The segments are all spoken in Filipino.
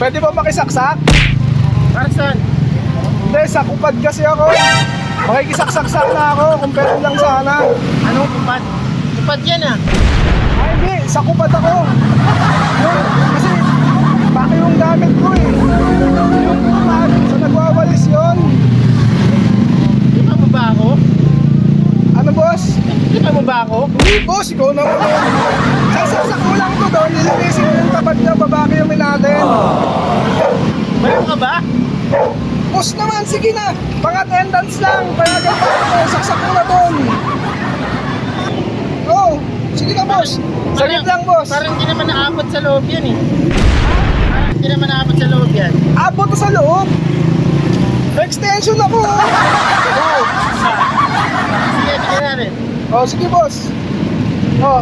Pwede ba makisaksak? Para saan? Hindi, sa kupad kasi ako. Makikisaksak na ako kung pwede lang sana. Anong kupad? Kupad yan ah. Ay, hindi. Sa kupad ako. Yung, kasi, baka yung gamit ko eh. Yung kupad, sa nagwawalis yon. Di ba mo ba ako? Ano, boss? Di ba mo ba ako? Hindi, boss. Ikaw naman yun. Sasaksak ko lang ko Boss naman, sige na. Pang attendance lang. Payagan pa ako. Saksak ko na doon. Oh, sige na, boss. Saglit lang, boss. Parang hindi naman naabot sa loob yan eh. Parang hindi naman naabot sa loob yan. Abot na sa loob. Extension ako. oh. Sige, bigyan natin. oh, sige, boss. Oh.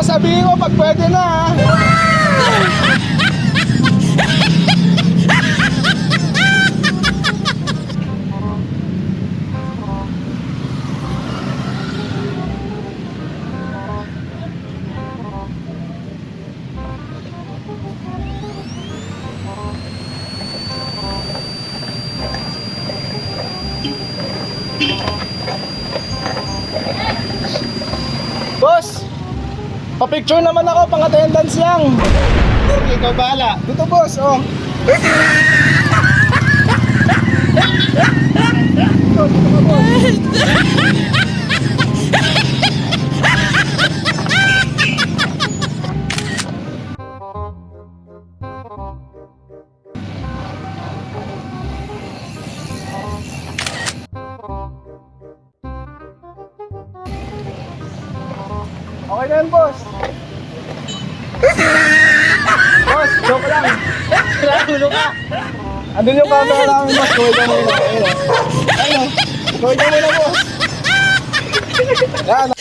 Boss, sabihin mo pag pwede na ha. Boss, pa-picture naman ako, pang attendance lang. Ikaw bahala. Dito, boss, oh. Okay na yan, boss. boss, joke lang. Siragulo ka. Andun yung camera namin, boss. Gawin ka muna. Ayun. Gawin ka muna, boss. Yan.